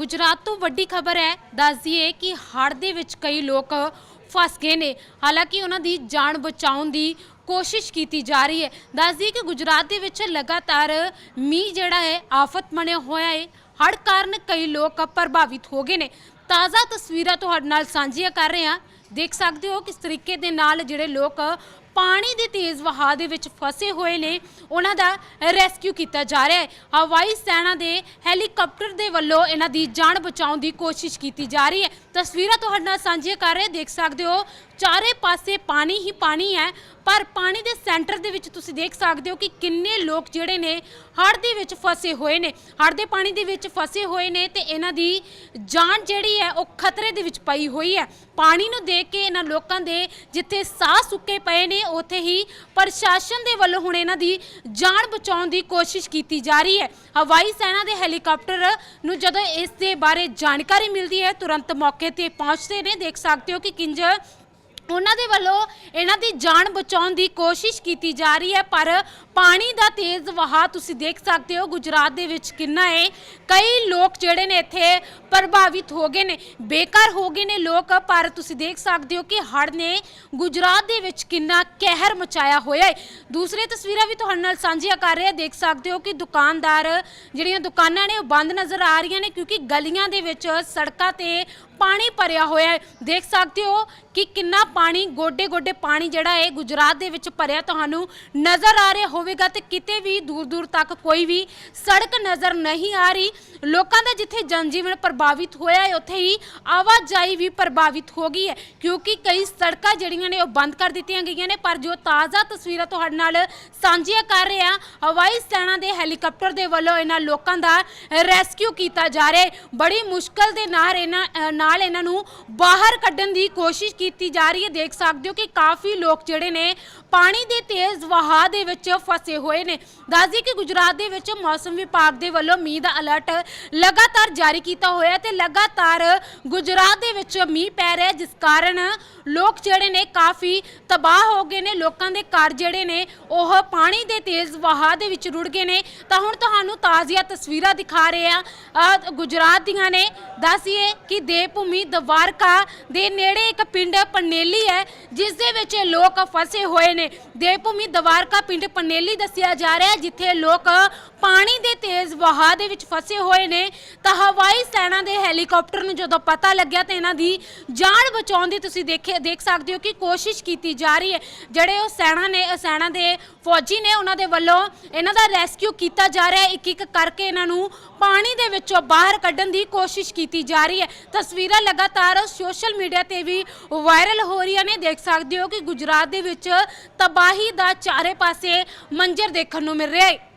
ਗੁਜਰਾਤ ਤੋਂ ਵੱਡੀ ਖਬਰ ਹੈ, ਦੱਸਦੀਏ ਕਿ ਹੜ੍ਹ ਦੇ ਵਿੱਚ ਕਈ ਲੋਕ ਫਸ ਗਏ ਨੇ। ਹਾਲਾਂਕਿ ਉਹਨਾਂ ਦੀ ਜਾਨ ਬਚਾਉਣ ਦੀ ਕੋਸ਼ਿਸ਼ ਕੀਤੀ ਜਾ ਰਹੀ ਹੈ। ਦੱਸ ਕਿ ਗੁਜਰਾਤ ਦੇ ਵਿੱਚ ਲਗਾਤਾਰ ਮੀਂਹ ਜਿਹੜਾ ਹੈ, ਆਫਤ ਬਣਿਆ ਹੋਇਆ ਹੈ। ਹੜ੍ਹ ਕਾਰਨ ਕਈ ਲੋਕ ਪ੍ਰਭਾਵਿਤ ਹੋ ਗਏ ਨੇ। ਤਾਜ਼ਾ ਤਸਵੀਰਾਂ ਤੁਹਾਡੇ ਨਾਲ ਸਾਂਝੀਆਂ ਕਰ ਰਹੇ ਹਾਂ। ਦੇਖ ਸਕਦੇ ਹੋ ਕਿਸ ਤਰੀਕੇ ਦੇ ਨਾਲ ਜਿਹੜੇ ਲੋਕ ਪਾਣੀ ਦੇ ਤੇਜ਼ ਵਹਾਅ ਦੇ ਵਿੱਚ ਫਸੇ ਹੋਏ ਨੇ। ਉਹਨਾਂ ਦਾ ਰੈਸਕਿਊ ਕੀਤਾ ਜਾ ਰਿਹਾ ਹੈ। ਹਵਾਈ ਸੈਨਾ ਦੇ ਹੈਲੀਕਾਪਟਰ ਦੇ ਵੱਲੋਂ ਇਹਨਾਂ ਦੀ ਜਾਨ ਬਚਾਉਣ ਦੀ ਕੋਸ਼ਿਸ਼ ਕੀਤੀ ਜਾ ਰਹੀ ਹੈ। ਤਸਵੀਰਾਂ ਤੁਹਾਡੇ ਨਾਲ ਸਾਂਝੀਆਂ ਕਰ ਰਹੇ ਦੇਖ ਸਕਦੇ ਹੋ ਚਾਰੇ ਪਾਸੇ ਪਾਣੀ ਹੀ ਪਾਣੀ ਹੈ, ਪਰ ਪਾਣੀ ਦੇ ਸੈਂਟਰ ਦੇ ਵਿੱਚ ਤੁਸੀਂ ਦੇਖ ਸਕਦੇ ਹੋ ਕਿ ਕਿੰਨੇ ਲੋਕ ਜਿਹੜੇ ਨੇ ਹੜ੍ਹ ਦੇ ਵਿੱਚ ਫਸੇ ਹੋਏ ਨੇ। ਹੜ੍ਹ ਦੇ ਪਾਣੀ ਦੇ ਵਿੱਚ ਫਸੇ ਹੋਏ ਨੇ ਤੇ ਇਹਨਾਂ ਦੀ ਜਾਨ ਜਿਹੜੀ ਹੈ ਉਹ ਖਤਰੇ ਦੇ ਵਿੱਚ ਪਈ ਹੋਈ ਹੈ। ਪਾਣੀ ਨੂੰ ਦੇਖ ਕੇ ਇਹਨਾਂ ਲੋਕਾਂ ਦੇ ਜਿੱਥੇ ਸਾਹ ਸੁੱਕੇ ਪਏ ਨੇ, ਉੱਥੇ ਹੀ ਪ੍ਰਸ਼ਾਸਨ ਦੇ ਵੱਲੋਂ ਹੁਣ ਇਹਨਾਂ ਦੀ ਜਾਨ ਬਚਾਉਣ ਦੀ ਕੋਸ਼ਿਸ਼ ਕੀਤੀ ਜਾ ਰਹੀ ਹੈ। ਹਵਾਈ ਸੈਨਾ ਦੇ ਹੈਲੀਕਾਪਟਰ ਨੂੰ ਜਦੋਂ ਇਸ ਦੇ ਬਾਰੇ ਜਾਣਕਾਰੀ ਮਿਲਦੀ ਹੈ, ਤੁਰੰਤ ਮੌਕੇ ਤੇ ਪਹੁੰਚਦੇ ਨੇ। ਦੇਖ ਸਕਦੇ ਹੋ ਕਿ ਕਿੰਜ ਉਹਨਾਂ ਦੇ ਵੱਲੋਂ ਇਹਨਾਂ ਦੀ ਜਾਨ ਬਚਾਉਣ ਦੀ ਕੋਸ਼ਿਸ਼ ਕੀਤੀ ਜਾ ਰਹੀ ਹੈ ਪਰ ਪਾਣੀ ਦਾ ਤੇਜ਼ ਵਹਾਅ ਤੁਸੀਂ ਦੇਖ ਸਕਦੇ ਹੋ, ਗੁਜਰਾਤ ਦੇ ਵਿੱਚ ਕਿੰਨਾ ਹੈ। ਕਈ ਲੋਕ ਜਿਹੜੇ ਨੇ ਇੱਥੇ ਪ੍ਰਭਾਵਿਤ ਹੋ ਗਏ ਨੇ, ਬੇਕਾਰ ਹੋ ਗਏ ਨੇ ਲੋਕ, ਪਰ ਤੁਸੀਂ ਦੇਖ ਸਕਦੇ ਹੋ ਕਿ ਹੜ੍ਹ ਨੇ ਗੁਜਰਾਤ ਦੇ ਵਿੱਚ ਕਿੰਨਾ ਕਹਿਰ ਮਚਾਇਆ ਹੋਇਆ ਹੈ। ਦੂਸਰੀ ਤਸਵੀਰਾਂ ਵੀ ਤੁਹਾਡੇ ਨਾਲ ਸਾਂਝੀਆਂ ਕਰ ਰਹੇ ਹਾਂ। ਦੇਖ ਸਕਦੇ ਹੋ ਕਿ ਦੁਕਾਨਦਾਰ ਜਿਹੜੀਆਂ ਦੁਕਾਨਾਂ ਨੇ, ਉਹ ਬੰਦ ਨਜ਼ਰ ਆ ਰਹੀਆਂ ਨੇ, ਕਿਉਂਕਿ ਗਲੀਆਂ ਦੇ ਵਿੱਚ ਸੜਕਾਂ ਤੇ ਪਾਣੀ ਭਰਿਆ ਹੋਇਆ ਹੈ। ਦੇਖ ਸਕਦੇ ਹੋ ਕਿ ਕਿੰਨਾ ਪਾਣੀ ਗੋਡੇ ਗੋਡੇ ਪਾਣੀ ਜਿਹੜਾ ਹੈ, ਗੁਜਰਾਤ ਦੇ ਵਿੱਚ ਭਰਿਆ ਤੁਹਾਨੂੰ ਨਜ਼ਰ ਆ ਰਿਹਾ ਹੋਵੇਗਾ ਤੇ ਕਿਤੇ ਵੀ ਦੂਰ ਦੂਰ ਤੱਕ ਕੋਈ ਵੀ ਸੜਕ ਨਜ਼ਰ ਨਹੀਂ ਆ ਰਹੀ। ਲੋਕਾਂ ਦਾ ਜਿੱਥੇ ਜਨਜੀਵਨ ਪ੍ਰਭਾਵਿਤ ਹੋਇਆ ਹੈ, ਉੱਥੇ ਹੀ ਆਵਾਜਾਈ ਵੀ ਪ੍ਰਭਾਵਿਤ ਹੋ ਗਈ ਹੈ। ਕਿਉਂਕਿ ਕਈ ਸੜਕਾਂ ਜਿਹੜੀਆਂ ਨੇ, ਉਹ ਬੰਦ ਕਰ ਦਿੱਤੀਆਂ ਗਈਆਂ ਨੇ, ਪਰ ਜੋ ਤਾਜ਼ਾ ਤਸਵੀਰਾਂ ਤੁਹਾਡੇ ਨਾਲ ਸਾਂਝੀਆਂ ਕਰ ਰਹੇ ਹਾਂ, ਹਵਾਈ ਸੈਨਾ ਦੇ ਹੈਲੀਕਾਪਟਰ ਦੇ ਵੱਲੋਂ ਇਹਨਾਂ ਲੋਕਾਂ ਦਾ ਰੈਸਕਿਊ ਕੀਤਾ ਜਾ ਰਿਹਾ ਹੈ। ਬੜੀ ਮੁਸ਼ਕਲ ਦੇ ਨਾਲ ਇਹਨਾਂ ਨਾਲ ਇਹਨਾਂ ਨੂੰ ਬਾਹਰ ਕੱਢਣ ਦੀ ਕੋਸ਼ਿਸ਼ ਕੀਤੀ ਜਾ ਰਹੀ ਹੈ। ਦੇਖ ਸਕਦੇ ਹੋ ਕਿ ਕਾਫੀ ਲੋਕ ਜਿਹੜੇ ਨੇ, ਪਾਣੀ ਦੇ ਤੇਜ਼ ਵਹਾਅ ਦੇ ਵਿੱਚ ਫਸੇ ਹੋਏ ਨੇ। ਦੱਸਦੀ ਕਿ ਗੁਜਰਾਤ ਦੇ ਵਿੱਚ ਮੌਸਮ ਵਿਭਾਗ ਦੇ ਵੱਲੋਂ ਮੀਂਹ ਦਾ ਅਲਰਟ ਲਗਾਤਾਰ ਜਾਰੀ ਕੀਤਾ ਹੋਇਆ ਤੇ ਲਗਾਤਾਰ ਗੁਜਰਾਤ ਦੇ ਵਿੱਚ ਮੀਂਹ ਪੈ ਰਿਹਾ ਜਿਸ ਕਾਰਨ ਲੋਕ ਜਿਹੜੇ ਨੇ ਕਾਫੀ ਤਬਾਹ ਹੋ ਗਏ ਨੇ। ਲੋਕਾਂ ਦੇ ਘਰ ਜਿਹੜੇ ਨੇ, ਉਹ ਪਾਣੀ ਦੇ ਤੇਜ਼ ਵਹਾਅ ਦੇ ਵਿੱਚ ਰੁੜ ਗਏ ਨੇ। ਤਾਂ ਹੁਣ ਤੁਹਾਨੂੰ ਤਾਜ਼ੀਆਂ ਤਸਵੀਰਾਂ ਦਿਖਾ ਰਹੇ ਆ, ਗੁਜਰਾਤ ਦੀਆਂ ਨੇ। ਦੱਸੀਏ ਕਿ ਦੇਵਭੂਮੀ ਦਵਾਰਕਾ ਦੇ ਨੇੜੇ ਇੱਕ ਪਿੰਡ ਪਨੇਲੀ ਹੈ, ਜਿਸ ਦੇ ਵਿੱਚ ਲੋਕ ਫਸੇ ਹੋਏ ਨੇ। ਦੇਵਭੂਮੀ ਦਵਾਰਕਾ ਪਿੰਡ ਪਨੇਲੀ ਦੱਸਿਆ ਜਾ ਰਿਹਾ ਹੈ, ਜਿੱਥੇ ਲੋਕ ਪਾਣੀ ਦੇ ਤੇਜ਼ ਵਹਾਅ ਦੇ ਵਿੱਚ ਫਸੇ ਹੋਏ ਹੋਏ ਨੇ। ਤਾਂ ਹਵਾਈ ਸੈਨਾ ਦੇ ਹੈਲੀਕਾਪਟਰ ਨੂੰ ਜਦੋਂ ਪਤਾ ਲੱਗਿਆ ਤੇ ਇਹਨਾਂ ਦੀ ਜਾਨ ਬਚਾਉਣ ਦੀ ਤੁਸੀਂ ਦੇਖੇ ਦੇਖ ਸਕਦੇ ਹੋ ਕਿ ਕੋਸ਼ਿਸ਼ ਕੀਤੀ ਜਾ ਰਹੀ ਹੈ। ਜਿਹੜੇ ਉਹ ਸੈਨਾ ਨੇ ਸੈਨਾ ਦੇ ਫੌਜੀ ਨੇ ਉਹਨਾਂ ਦੇ ਵੱਲੋਂ ਇਹਨਾਂ ਦਾ ਰੈਸਕਿਊ ਕੀਤਾ ਜਾ ਰਿਹਾ ਹੈ। ਇੱਕ ਇੱਕ ਕਰਕੇ ਇਹਨਾਂ ਨੂੰ ਪਾਣੀ ਦੇ ਵਿੱਚੋਂ ਬਾਹਰ ਕੱਢਣ ਦੀ ਕੋਸ਼ਿਸ਼ ਕੀਤੀ ਜਾ ਰਹੀ ਹੈ। ਤਸਵੀਰਾਂ ਲਗਾਤਾਰ ਸੋਸ਼ਲ ਮੀਡੀਆ ਤੇ ਵੀ ਵਾਇਰਲ ਹੋ ਰਹੀਆਂ ਨੇ। ਦੇਖ ਸਕਦੇ ਹੋ ਕਿ ਗੁਜਰਾਤ ਦੇ ਵਿੱਚ ਤਬਾਹੀ ਦਾ ਚਾਰੇ ਪਾਸੇ ਮੰਜ਼ਰ ਦੇਖਣ ਨੂੰ ਮਿਲ ਰਿਹਾ ਹੈ।